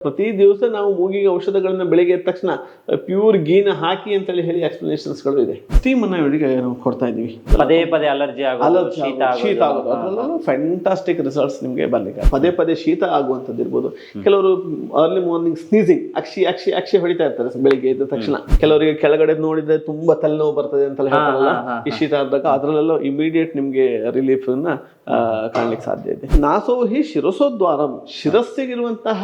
ಪ್ರತಿ ದಿವಸ ನಾವು ಮೂಗಿಗೆ ಔಷಧಗಳನ್ನ ಬೆಳಿಗ್ಗೆ ಎದ್ದ ತಕ್ಷಣ ಪ್ಯೂರ್ ಗೀನ ಹಾಕಿ ಅಂತ ಹೇಳಿ ಎಕ್ಸ್ಪ್ಲನೇಷನ್ಸ್ಗಳು ಇದೆ. ಸ್ಟೀಮ್ ಅನ್ನ ಇವರಿಗೆ ನಾವು ಕೊಡ್ತಾ ಇದೀವಿ ಪದೇ ಪದೇ ಅಲರ್ಜಿ ಆಗೋದು ಶೀತ ಆಗೋದು, ಶೀತ ಆಗೋದು. ಅದರಲ್ಲೂ ಫ್ಯಾಂಟಾಸ್ಟಿಕ್ ರಿಸಲ್ಟ್ಸ್ ನಿಮಗೆ ಬರ್ಲಿಕ್ಕೆ ಪದೇ ಪದೇ ಶೀತ ಆಗುವಂಥದ್ದು ಇರ್ಬೋದು. ಕೆಲವರು ಅರ್ಲಿ ಮಾರ್ನಿಂಗ್ ಸ್ನೀಸಿಂಗ್ ಅಕ್ಷಿ ಅಕ್ಷಿ ಅಕ್ಷಿ ಹೊಡಿತಾ ಇರ್ತಾರೆ ಬೆಳಿಗ್ಗೆ ಎದ್ದ ತಕ್ಷಣ. ಕೆಲವರಿಗೆ ಕೆಳಗಡೆ ನೋಡಿದ್ರೆ ತುಂಬಾ ತಲೆನೋವು ಬರ್ತದೆ ಅಂತ ಹೇಳ್ತಾರಲ್ಲ ಈ ಶೀತ ಆದಾಗ ಅದರಲ್ಲೆಲ್ಲ ಇಮಿಡಿಯೇಟ್ ನಿಮ್ಗೆ ರಿಲೀಫ್ ಅನ್ನ ಆ, ಕಾಣ್ಲಿಕ್ಕೆ ಸಾಧ್ಯ ಇದೆ. ನಾಸೋಹಿ ಶಿರಸೋದ್ವಾರಂ ಶಿರಸ್ಸಿಗಿರುವಂತಹ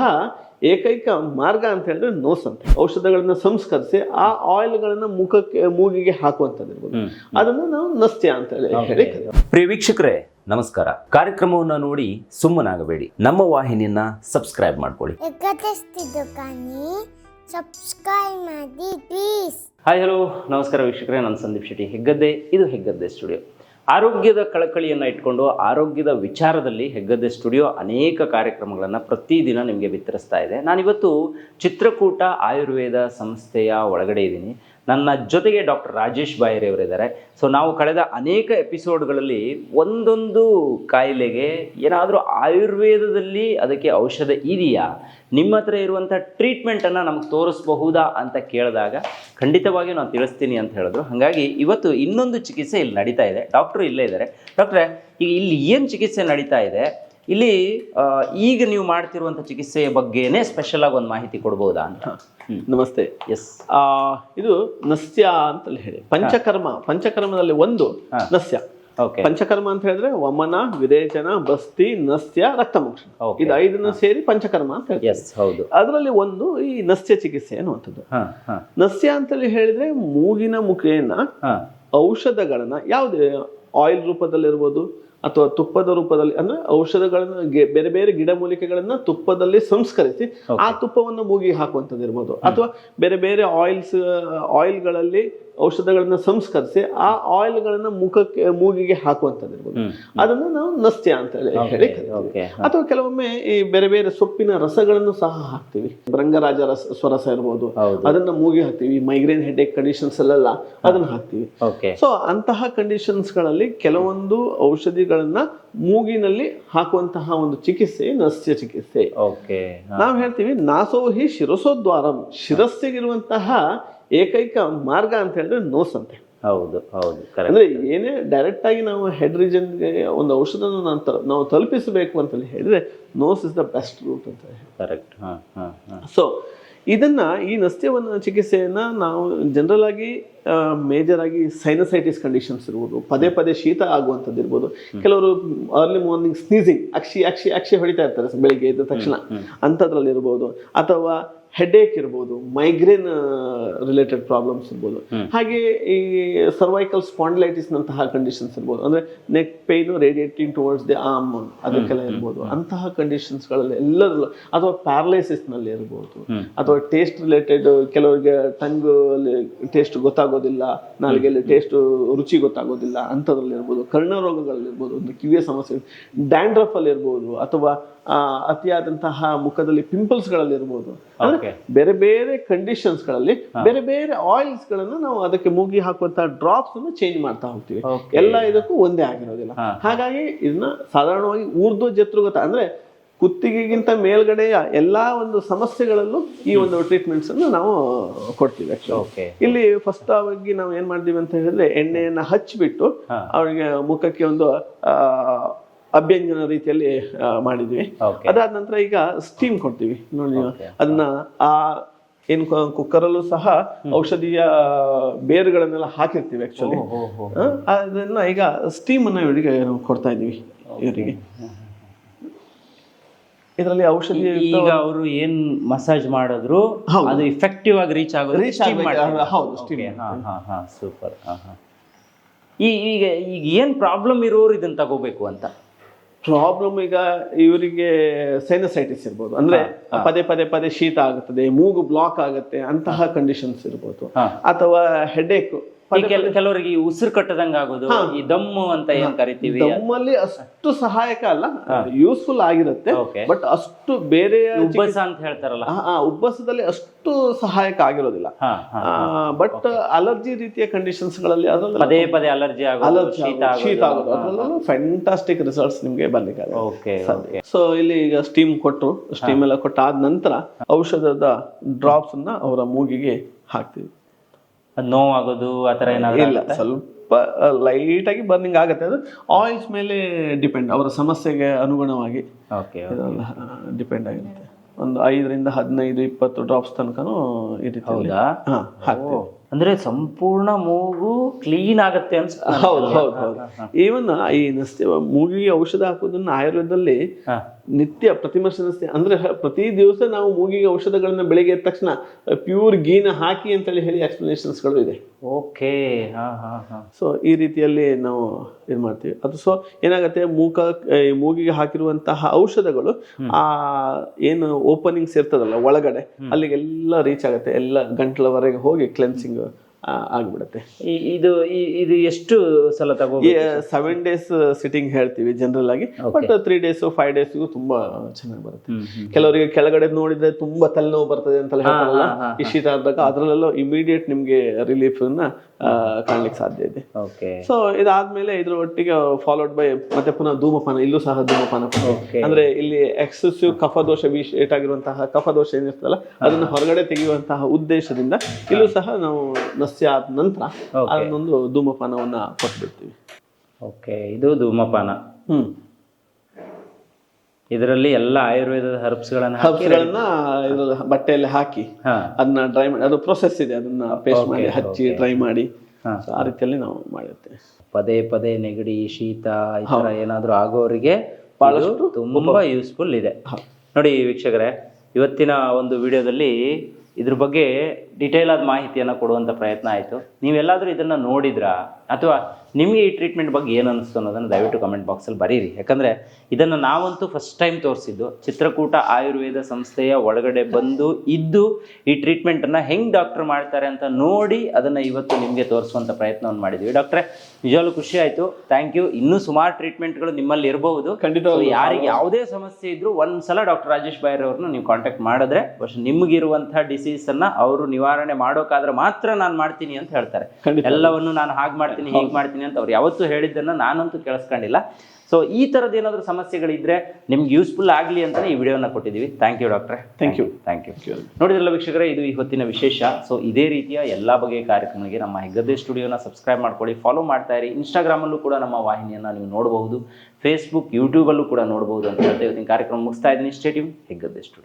ಏಕೈಕ ಮಾರ್ಗ ಅಂತ ಹೇಳಿದ್ರೆ ನೋಸ್ ಅಂತ. ಔಷಧಗಳನ್ನ ಸಂಸ್ಕರಿಸಿ ಆ ಆಯಿಲ್ಗಳನ್ನ ಮುಖಕ್ಕೆ ಮೂಗಿಗೆ ಹಾಕುವಂಥದ್ದಿರ್ಬೋದು ಅದನ್ನ ನಾವು ನಸ್ತ್ಯ ಅಂತ ಹೇಳಿ ಪ್ರಿಯ ವೀಕ್ಷಕರೇ ನಮಸ್ಕಾರ. ಕಾರ್ಯಕ್ರಮವನ್ನ ನೋಡಿ ಸುಮ್ಮನಾಗಬೇಡಿ. ನಮ್ಮ ವಾಹಿನಿಯನ್ನ ಸಬ್ಸ್ಕ್ರೈಬ್ ಮಾಡ್ಕೊಳ್ಳಿ. ಸಬ್ಸ್ಕ್ರೈಬ್ ಮಾಡಿ ಪ್ಲೀಸ್ ಹಾಯ್ ಹಲೋ ನಮಸ್ಕಾರ ವೀಕ್ಷಕರೇ ನಾನು ಸಂದೀಪ್ ಶೆಟ್ಟಿ. ಹೆಗ್ಗದ್ದೆ ಇದು ಹೆಗ್ಗದ್ದೆ ಸ್ಟುಡಿಯೋ ಆರೋಗ್ಯದ ಕಳಕಳಿಯನ್ನು ಇಟ್ಕೊಂಡು ಆರೋಗ್ಯದ ವಿಚಾರದಲ್ಲಿ ಹೆಗ್ಗದ್ದೆ ಸ್ಟುಡಿಯೋ ಅನೇಕ ಕಾರ್ಯಕ್ರಮಗಳನ್ನು ಪ್ರತಿದಿನ ನಿಮಗೆ ಬಿತ್ತರಿಸ್ತಾ ಇದೆ. ನಾನಿವತ್ತು ಚಿತ್ರಕೂಟ ಆಯುರ್ವೇದ ಸಂಸ್ಥೆಯ ಒಳಗಡೆ ಇದ್ದೀನಿ. ನನ್ನ ಜೊತೆಗೆ ಡಾಕ್ಟರ್ ರಾಜೇಶ್ ಬಾಯರಿ ಇದ್ದಾರೆ ಸೊ ನಾವು ಕಳೆದ ಅನೇಕ ಎಪಿಸೋಡ್ಗಳಲ್ಲಿ ಒಂದೊಂದು ಕಾಯಿಲೆಗೆ ಏನಾದರೂ ಆಯುರ್ವೇದದಲ್ಲಿ ಅದಕ್ಕೆ ಔಷಧ ಇದೆಯಾ? ನಿಮ್ಮ ಹತ್ರ ಇರುವಂಥ ಟ್ರೀಟ್ಮೆಂಟನ್ನು ನಮಗೆ ತೋರಿಸ್ಬಹುದಾ ಅಂತ ಕೇಳಿದಾಗ ಖಂಡಿತವಾಗಿಯೂ ನಾನು ತಿಳಿಸ್ತೀನಿ ಅಂತ ಹೇಳಿದ್ರು. ಹಾಗಾಗಿ ಇವತ್ತು ಇನ್ನೊಂದು ಚಿಕಿತ್ಸೆ ಇಲ್ಲಿ ನಡೀತಾ ಇದೆ. ಡಾಕ್ಟ್ರು ಇಲ್ಲೇ ಇದ್ದಾರೆ. ಡಾಕ್ಟ್ರೆ, ಈಗ ಇಲ್ಲಿ ಏನು ಚಿಕಿತ್ಸೆ ನಡೀತಾ ಇದೆ? ಇಲ್ಲಿ ಈಗ ನೀವು ಮಾಡ್ತಿರುವಂಥ ಚಿಕಿತ್ಸೆಯ ಬಗ್ಗೆನೇ ಸ್ಪೆಷಲ್ ಆಗಿ ಒಂದು ಮಾಹಿತಿ ಕೊಡ್ಬೋದಾ ಅಂತ? ನಮಸ್ತೆ. ಎಸ್ ಆ ಇದು ನಸ್ಯ ಅಂತ ಹೇಳಿ. ಪಂಚಕರ್ಮ ಪಂಚಕರ್ಮದಲ್ಲಿ ಒಂದು ನಸ್ಯ. ಪಂಚಕರ್ಮ ಅಂತ ಹೇಳಿದ್ರೆ ವಮನ ವಿರೇಚನ ಬಸ್ತಿ ನಸ್ಯ ರಕ್ತಮೋಕ್ಷಣ. ಇದು ಐದನ್ನು ಸೇರಿ ಪಂಚಕರ್ಮ ಅಂತ ಹೌದು. ಅದರಲ್ಲಿ ಒಂದು ಈ ನಸ್ಯ ಚಿಕಿತ್ಸೆ ಅನ್ನುವಂಥದ್ದು ನಸ್ಯ ಅಂತೇಳಿ ಹೇಳಿದ್ರೆ ಮೂಗಿನ ಮುಖೇನ ಔಷಧಗಳನ್ನ ಯಾವುದೇ ಆಯಿಲ್ ರೂಪದಲ್ಲಿರ್ಬೋದು ಅಥವಾ ತುಪ್ಪದ ರೂಪದಲ್ಲಿ ಅಂದ್ರೆ ಔಷಧಗಳನ್ನ ಬೇರೆ ಬೇರೆ ಗಿಡಮೂಲಿಕೆಗಳನ್ನ ತುಪ್ಪದಲ್ಲಿ ಸಂಸ್ಕರಿಸಿ ಆ ತುಪ್ಪವನ್ನು ಮೂಗಿ ಹಾಕುವಂಥದ್ದು ಇರ್ಬೋದು. ಅಥವಾ ಬೇರೆ ಬೇರೆ ಆಯಿಲ್ಸ್ ಆಯಿಲ್ಗಳಲ್ಲಿ ಔಷಧಗಳನ್ನ ಸಂಸ್ಕರಿಸಿ ಆ ಆಯಿಲ್ಗಳನ್ನ ಮುಖಕ್ಕೆ ಮೂಗಿಗೆ ಹಾಕುವಂಥದ್ದು ಇರ್ಬೋದು. ಅದನ್ನ ನಾವು ನಸ್ತ್ಯ ಅಂತ ಹೇಳಿ ಅಥವಾ ಕೆಲವೊಮ್ಮೆ ಈ ಬೇರೆ ಬೇರೆ ಸೊಪ್ಪಿನ ರಸಗಳನ್ನು ಸಹ ಹಾಕ್ತಿವಿ. ಭೃಂಗರಾಜ ರಸ ಸ್ವರಸ ಇರ್ಬೋದು. ಅದನ್ನ ಮೂಗಿ ಹಾಕ್ತಿವಿ. ಮೈಗ್ರೇನ್ ಹೆಡ್ಏಕ್ ಕಂಡೀಷನ್ಸ್ ಅಲ್ಲೆಲ್ಲ ಅದನ್ನ ಹಾಕ್ತಿವಿ. ಸೊ ಅಂತಹ ಕಂಡೀಷನ್ಸ್ಗಳಲ್ಲಿ ಕೆಲವೊಂದು ಔಷಧಿಗಳನ್ನ ಮೂಗಿನಲ್ಲಿ ಹಾಕುವಂತಹ ಒಂದು ಚಿಕಿತ್ಸೆ ನಸ್ಯ ಚಿಕಿತ್ಸೆ. ಓಕೆ ನಾವು ಹೇಳ್ತೀವಿ ನಾಸೋಹಿ ಶಿರಸೋದ್ವಾರಂ ಶಿರಸ್ಸಿಗಿರುವಂತಹ ಏಕೈಕ ಮಾರ್ಗ ಅಂತ ಹೇಳಿದ್ರೆ ನೋಸ್ ಅಂತೆ ಹೌದು ಹೌದು ಅಂದ್ರೆ ಏನೇ ಡೈರೆಕ್ಟ್ ಆಗಿ ನಾವು ಹೆಡ್ಗೆ ಒಂದು ಔಷಧನ ನಾವು ನಾವು ತಲುಪಿಸಬೇಕು ಅಂತ ಹೇಳಿದ್ರೆ nose is the best route ಅಂತ ಕರೆಕ್ಟ್ ಸೊ ಇದನ್ನ ಈ ನಸ್ಯವನ್ನು ಚಿಕಿತ್ಸೆಯನ್ನ ನಾವು ಜನರಲ್ ಆಗಿ ಮೇಜರ್ ಆಗಿ ಸೈನಸೈಟಿಸ್ ಕಂಡೀಷನ್ಸ್ ಇರ್ಬೋದು ಪದೇ ಪದೇ ಶೀತ ಆಗುವಂಥದ್ದು ಇರ್ಬೋದು. ಕೆಲವರು ಅರ್ಲಿ ಮಾರ್ನಿಂಗ್ ಸ್ನೀಸಿಂಗ್ ಅಕ್ಷಿ ಅಕ್ಷಿ ಅಕ್ಷಿ ಹೊಡಿತಾ ಇರ್ತಾರೆ ಬೆಳಿಗ್ಗೆ ಎದ್ದ ತಕ್ಷಣ ಅಂಥದ್ರಲ್ಲಿ ಇರ್ಬೋದು. ಅಥವಾ ಹೆಡೇಕ್ ಇರ್ಬೋದು ಮೈಗ್ರೇನ್ ರಿಲೇಟೆಡ್ ಪ್ರಾಬ್ಲಮ್ಸ್ ಇರ್ಬೋದು. ಹಾಗೆ ಈ ಸರ್ವೈಕಲ್ ಸ್ಪಾಂಡಲೈಟಿಸ್ನಂತಹ ಕಂಡೀಷನ್ಸ್ ಇರ್ಬೋದು. ಅಂದ್ರೆ neck pain radiating towards the arm ಅದಕ್ಕೆಲ್ಲ ಇರ್ಬೋದು. ಅಂತಹ ಕಂಡೀಷನ್ಸ್ಗಳಲ್ಲಿ ಎಲ್ಲರಲ್ಲೂ ಅಥವಾ ಪ್ಯಾರಲೈಸಿಸ್ನಲ್ಲಿ ಇರ್ಬೋದು. ಅಥವಾ ಟೇಸ್ಟ್ ರಿಲೇಟೆಡ್ ಕೆಲವರಿಗೆ ಟಂಗ್ ಟೇಸ್ಟ್ ಗೊತ್ತಾಗೋದಿಲ್ಲ ನಾಲಿಗೆಯಲ್ಲಿ ಟೇಸ್ಟ್ ರುಚಿ ಗೊತ್ತಾಗೋದಿಲ್ಲ ಅಂಥದ್ರಲ್ಲಿ ಇರ್ಬೋದು. ಕರ್ಣ ರೋಗಗಳಲ್ಲಿ ಇರ್ಬೋದು ಒಂದು ಕಿವಿಯ ಸಮಸ್ಯೆ ಡ್ಯಾಂಡ್ರಫ್ ಅಲ್ಲಿ ಇರ್ಬೋದು ಅಥವಾ ಅತಿಯಾದಂತಹ ಮುಖದಲ್ಲಿ ಪಿಂಪಲ್ಸ್ಗಳಲ್ಲಿ ಇರ್ಬೋದು. ಬೇರೆ ಬೇರೆ ಕಂಡೀಷನ್ಸ್ಗಳಲ್ಲಿ ಬೇರೆ ಬೇರೆ ಆಯಿಲ್ಸ್ ಗಳನ್ನ ನಾವು ಅದಕ್ಕೆ ಮೂಗಿ ಹಾಕುವಂತಹ ಡ್ರಾಪ್ಸ್ ಅನ್ನು ಚೇಂಜ್ ಮಾಡ್ತಾ ಹೋಗ್ತೀವಿ. ಎಲ್ಲ ಇದಕ್ಕೂ ಒಂದೇ ಆಗಿರೋದಿಲ್ಲ. ಹಾಗಾಗಿ ಇದನ್ನ ಸಾಧಾರಣವಾಗಿ ಊರ್ಧ್ವ ಜತ್ರುಗತ ಅಂದ್ರೆ ಕುತ್ತಿಗೆಗಿಂತ ಮೇಲ್ಗಡೆಯ ಎಲ್ಲಾ ಒಂದು ಸಮಸ್ಯೆಗಳಲ್ಲೂ ಈ ಒಂದು ಟ್ರೀಟ್ಮೆಂಟ್ಸ್ ಅನ್ನು ನಾವು ಕೊಡ್ತೀವಿ. ಇಲ್ಲಿ ಫಸ್ಟ್ ಆಗಿ ನಾವು ಏನ್ ಮಾಡ್ತೀವಿ ಅಂತ ಹೇಳಿದ್ರೆ ಎಣ್ಣೆಯನ್ನ ಹಚ್ಚಿಬಿಟ್ಟು. ಅವರಿಗೆ ಮುಖಕ್ಕೆ ಒಂದು ಆ, ಅಭ್ಯಂಜನ ರೀತಿಯಲ್ಲಿ ಮಾಡಿದ್ವಿ. ಅದಾದ ನಂತರ ಈಗ ಸ್ಟೀಮ್ ಕೊಡ್ತೀವಿ. ನೋಡಿ. ಅದನ್ನ ಆ ಏನ್ ಕುಕ್ಕರಲ್ಲೂ ಸಹ ಔಷಧಿಯ ಬೇರುಗಳನ್ನೆಲ್ಲ ಹಾಕಿರ್ತೀವಿ ಆಕ್ಚುಲಿ ಅದನ್ನ ಈಗ ಸ್ಟೀಮ್ ಅನ್ನ ಇವರಿಗೆ ಕೊಡ್ತಾ ಇದೀವಿ ಇವರಿಗೆ. ಇದರಲ್ಲಿ ಔಷಧಿ ಈಗ ಅವರು ಏನ್ ಮಸಾಜ್ ಮಾಡಿದ್ರು. ಅದು ಇಫೆಕ್ಟಿವ್ ಆಗಿ ರೀಚ್ ಆಗೋದು ರೀಚ್ ಹೌದು, ಸ್ಟೀಮ್ ಸೂಪರ್ ಈ ಈಗ ಈಗ ಏನ್ ಪ್ರಾಬ್ಲಮ್ ಇರೋರು ಇದನ್ನ ತಗೋಬೇಕು ಅಂತ? ಪ್ರಾಬ್ಲಮ್ ಈಗ ಇವರಿಗೆ ಸೈನಸೈಟಿಸ್ ಇರ್ಬೋದು. ಅಂದ್ರೆ ಪದೇ ಪದೇ ಪದೇ ಶೀತ ಆಗುತ್ತದೆ ಮೂಗು ಬ್ಲಾಕ್ ಆಗುತ್ತೆ ಅಂತಹ ಕಂಡೀಷನ್ಸ್ ಇರ್ಬೋದು. ಅಥವಾ ಹೆಡ್ ಕೆಲವರಿಗೆ ಈ ಉಸಿರು ಕಟ್ಟದಂಗ ಆಗೋದು ಈ ದಮ್ಮು ಅಂತ ಏನ್ ಕರಿತೀವಿ? ನಮ್ಮಲ್ಲಿ ಅಷ್ಟು ಸಹಾಯಕ ಅಲ್ಲ ಯೂಸ್ಫುಲ್ ಆಗಿರುತ್ತೆ ಬಟ್ ಅಷ್ಟು ಬೇರೆ ಉಬ್ಬಸ ಅಂತ ಹೇಳ್ತಾರಲ್ಲ. ಉಬ್ಬಸದಲ್ಲಿ ಅಷ್ಟು ಸಹಾಯಕ ಆಗಿರೋದಿಲ್ಲ. ಬಟ್ ಅಲರ್ಜಿ ರೀತಿಯ ಕಂಡೀಷನ್ಸ್ಗಳಲ್ಲಿ ಅದ್ರಲ್ಲಿ ಪದೇ ಪದೇ ಅಲರ್ಜಿ ಆಗೋದು ಶೀತ ಆಗೋದು ಫ್ಯಾಂಟಾಸ್ಟಿಕ್ ರಿಸಲ್ಟ್ಸ್ ನಿಮ್ಗೆ ಬರ್ಲಿಕ್ಕೆ ಸೊ ಇಲ್ಲಿ ಈಗ ಸ್ಟೀಮ್ ಕೊಟ್ಟರು ಸ್ಟೀಮ್ ಎಲ್ಲ ಕೊಟ್ಟಾದ ನಂತರ ಔಷಧದ ಡ್ರಾಪ್ಸ್ ಅನ್ನ ಅವರ ಮೂಗಿಗೆ ಹಾಕ್ತೀವಿ. ನೋವಾಗೋದು ಆತರ ಏನಾದ್ರು ಇಲ್ಲ ಸ್ವಲ್ಪ ಲೈಟ್ ಆಗಿ ಬರ್ನಿಂಗ್ ಆಗುತ್ತೆ. ಅದು ಆಯಿಲ್ಸ್ ಮೇಲೆ ಡಿಪೆಂಡ್ ಅವರ ಸಮಸ್ಯೆಗೆ ಅನುಗುಣವಾಗಿ ಓಕೆ ಡಿಪೆಂಡ್ ಆಗಿರುತ್ತೆ ಒಂದು ಐದರಿಂದ ಹದಿನೈದು ಇಪ್ಪತ್ತು ಡ್ರಾಪ್ಸ್ ತನಕನೂ ಇರುತ್ತೆ ಹೌದಾ? ಹಾ ಅಂದ್ರೆ ಸಂಪೂರ್ಣ ಮೂಗು ಕ್ಲೀನ್ ಆಗತ್ತೆ ಅನ್ಸ ಹೌದು ಹೌದು ಹೌದು. ಈವನ್ ಈ ಮೂಗಿಗೆ ಔಷಧ ಹಾಕೋದನ್ನ ಆಯುರ್ವೇದದಲ್ಲಿ. ನಿತ್ಯ ಪ್ರತಿಮರ್ಶ ಅಂದರೆ ಪ್ರತಿ ದಿವಸ ನಾವು ಮೂಗಿಗೆ ಔಷಧಗಳನ್ನು ಬೆಳಿಗ್ಗೆ ಎದ್ದ ತಕ್ಷಣ ಪ್ಯೂರ್ ಗೀನ ಹಾಕಿ ಅಂತೇಳಿ ಹೇಳಿ ಎಕ್ಸ್ಪ್ಲನೇಷನ್ಸ್ಗಳು ಗಳು ಇದೆ. ಓಕೆ ಹಾ ಹಾ ಹಾ. ಸೊ ಈ ರೀತಿಯಲ್ಲಿ ನಾವು ಇದು ಮಾಡ್ತೀವಿ. ಅದು ಸೊ ಏನಾಗುತ್ತೆ ಮೂಕ ಮೂಗಿಗೆ ಹಾಕಿರುವಂತಹ ಔಷಧಗಳು ಆ ಏನು ಓಪನಿಂಗ್ಸ್ ಇರ್ತದಲ್ಲ ಒಳಗಡೆ ಅಲ್ಲಿಗೆಲ್ಲ ರೀಚ್ ಆಗುತ್ತೆ. ಎಲ್ಲ ಗಂಟ್ಲವರೆಗೆ ಹೋಗಿ ಕ್ಲೆನ್ಸಿಂಗ್ ಆಗ್ಬಿಡುತ್ತೆ. ಇದು ಇದು ಎಷ್ಟು ಸಲ ತಗೋ ಸೆವೆನ್ ಡೇಸ್ ಸಿಟ್ಟಿಂಗ್ ಹೇಳ್ತೀವಿ ಜನರಲ್ ಆಗಿ. ಬಟ್ ತ್ರೀ ಡೇಸ್ ಫೈವ್ ಡೇಸ್ಗೂ ತುಂಬಾ ಚೆನ್ನಾಗಿ ಬರುತ್ತೆ. ಕೆಲವರಿಗೆ ಕೆಳಗಡೆ ನೋಡಿದ್ರೆ ತುಂಬಾ ತಲೆನೋವು ಬರ್ತದೆ ಅಂತ ಹೇಳ್ತಾರಲ್ಲ? ಈ ಶೀತ ಆದಾಗ ಅದ್ರಲ್ಲೆಲ್ಲ ಇಮಿಡಿಯೇಟ್ ನಿಮ್ಗೆ ರಿಲೀಫ್ ಕಾಣ್ಲಿಕ್ಕೆ ಸಾಧ್ಯ ಇದೆ. ಸೊ ಇದಾದ್ಮೇಲೆ ಇದ್ರ ಒಟ್ಟಿಗೆ ಫಾಲೋಡ್ ಬೈ ಮತ್ತೆ ಪುನಃ ಧೂಮಪಾನ ಇಲ್ಲೂ ಸಹ ಧೂಮಪಾನ. ಅಂದ್ರೆ ಇಲ್ಲಿ ಎಕ್ಸೆಸಿವ್ ಕಫದೋಷ ವಿಶೇಷ ಆಗಿರುವಂತಹ ಕಫದೋಷ ಏನಿರ್ತದಲ್ಲ ಅದನ್ನ ಹೊರಗಡೆ ತೆಗೆಯುವಂತಹ ಉದ್ದೇಶದಿಂದ ಇಲ್ಲೂ ಸಹ ನಾವು ನಸ್ಯ ಆದ ನಂತರ ಅದನ್ನೊಂದು ಧೂಮಪಾನವನ್ನ ಕೊಟ್ಬಿಡ್ತೀವಿ. ಓಕೆ ಇದು ಧೂಮಪಾನ. ಹ್ಮ್. ಇದರಲ್ಲಿ ಎಲ್ಲ ಆಯುರ್ವೇದದ ಹರ್ಬ್ಸ್ಗಳನ್ನ ಹರ್ಬ್ಸ್ಗಳನ್ನ ಇದು ಬಟ್ಟೆಯಲ್ಲಿ ಹಾಕಿ ಅದನ್ನ ಡ್ರೈ ಮಾಡಿ ಅದು ಪ್ರೊಸೆಸ್ ಇದೆ ಅದನ್ನ ಪೇಸ್ಟ್ ಮಾಡಿ ಹಚ್ಚಿ ಡ್ರೈ ಮಾಡಿ. ಆ ರೀತಿಯಲ್ಲಿ ನಾವು ಮಾಡಿರ್ತೇವೆ ಪದೇ ಪದೇ ನೆಗಡಿ ಶೀತ ಈ ಥರ ಏನಾದರೂ ಆಗೋರಿಗೆ ಬಹಳಷ್ಟು ತುಂಬಾ ಯೂಸ್ಫುಲ್ ಇದೆ. ನೋಡಿ ವೀಕ್ಷಕರೇ ಇವತ್ತಿನ ಒಂದು ವಿಡಿಯೋದಲ್ಲಿ ಇದ್ರ ಬಗ್ಗೆ ಡಿಟೇಲ್ ಆದ ಮಾಹಿತಿಯನ್ನು ಕೊಡುವಂಥ ಪ್ರಯತ್ನ ಆಯಿತು. ನೀವೆಲ್ಲಾದರೂ ಇದನ್ನು ನೋಡಿದ್ರಾ? ಅಥವಾ ನಿಮಗೆ ಈ ಟ್ರೀಟ್ಮೆಂಟ್ ಬಗ್ಗೆ ಏನು ಅನಿಸ್ತು ಅನ್ನೋದನ್ನು ದಯವಿಟ್ಟು ಕಮೆಂಟ್ ಬಾಕ್ಸಲ್ಲಿ ಬರೀರಿ. ಯಾಕಂದರೆ ಇದನ್ನು ನಾವಂತೂ ಫಸ್ಟ್ ಟೈಮ್ ತೋರಿಸಿದ್ದು. ಚಿತ್ರಕೂಟ ಆಯುರ್ವೇದ ಸಂಸ್ಥೆಯ ಒಳಗಡೆ ಬಂದು ಇದ್ದು ಈ ಟ್ರೀಟ್ಮೆಂಟನ್ನು ಹೆಂಗೆ ಡಾಕ್ಟರ್ ಮಾಡ್ತಾರೆ ಅಂತ ನೋಡಿ ಅದನ್ನು ಇವತ್ತು ನಿಮಗೆ ತೋರಿಸುವಂಥ ಪ್ರಯತ್ನವನ್ನು ಮಾಡಿದ್ವಿ. ಡಾಕ್ಟ್ರೆ ನಿಜವಾಗ್ಲೂ ಖುಷಿ ಆಯಿತು. ಥ್ಯಾಂಕ್ ಯು ಇನ್ನೂ ಸುಮಾರು ಟ್ರೀಟ್ಮೆಂಟ್ಗಳು ನಿಮ್ಮಲ್ಲಿ ಇರಬಹುದು. ಖಂಡಿತ ಯಾರಿಗೆ ಯಾವುದೇ ಸಮಸ್ಯೆ ಇದ್ರೂ ಒಂದ್ಸಲ ಡಾಕ್ಟರ್ ರಾಜೇಶ್ ಬಾಯರ್ ಅವ್ರನ್ನ ನೀವು ಕಾಂಟ್ಯಾಕ್ಟ್ ಮಾಡಿದ್ರೆ ಬಸ್ ನಿಮಗಿರುವಂಥ ಡಿಸೀಸ್ ಅನ್ನ ಅವರು ನಿವಾರಣೆ ಮಾಡೋಕ್ಕಾದ್ರೆ ಮಾತ್ರ ನಾನು ಮಾಡ್ತೀನಿ ಅಂತ ಹೇಳ್ತಾರೆ. ಎಲ್ಲವನ್ನು ನಾನು ಹಾಗೆ ಮಾಡ್ತೀನಿ ಹೀಗೆ ಮಾಡ್ತೀನಿ ಅಂತ ಅವ್ರು ಯಾವತ್ತೂ ಹೇಳಿದ್ದನ್ನ ನಾನಂತೂ ಕೇಳಿಸ್ಕೊಂಡಿಲ್ಲ. ಸೊ ಈ ಥರದ್ದು ಏನಾದರೂ ಸಮಸ್ಯೆಗಳಿದ್ರೆ ನಿಮ್ಗೆ ಯೂಸ್ಫುಲ್ ಆಗಲಿ ಅಂತಲೇ ಈ ವಿಡಿಯೋನ ಕೊಟ್ಟಿದ್ದೀವಿ ಥ್ಯಾಂಕ್ ಯು ಡಾಕ್ಟ್ರೆ ಥ್ಯಾಂಕ್ ಯು ಥ್ಯಾಂಕ್ ಯು ನೋಡಿದ್ರಲ್ಲ ವೀಕ್ಷಕರೇ ಇದು ಈ ಹೊತ್ತಿನ ವಿಶೇಷ. ಸೊ ಇದೇ ರೀತಿಯ ಎಲ್ಲ ಬಗೆಯ ಕಾರ್ಯಕ್ರಮಗಳಿಗೆ ನಮ್ಮ ಹೆಗ್ಗದ್ದೆ ಸ್ಟುಡಿಯೋನ ಸಬ್ಸ್ಕ್ರೈಬ್ ಮಾಡ್ಕೊಳ್ಳಿ ಫಾಲೋ ಮಾಡ್ತಾ ಇರಿ. ಇನ್ಸ್ಟಾಗ್ರಾಮಲ್ಲೂ ಕೂಡ ನಮ್ಮ ವಾಹಿನಿಯನ್ನು ನೀವು ನೋಡಬಹುದು. ಫೇಸ್ಬುಕ್ ಯೂಟ್ಯೂಬಲ್ಲೂ ಕೂಡ ನೋಡಬಹುದು ಅಂತ ಹೇಳ್ತಾ ಇವತ್ತಿನ ಕಾರ್ಯಕ್ರಮ ಮುಗಿಸ್ತಾ ಇದ್ದೀನಿ. Stadium Heggadde studio.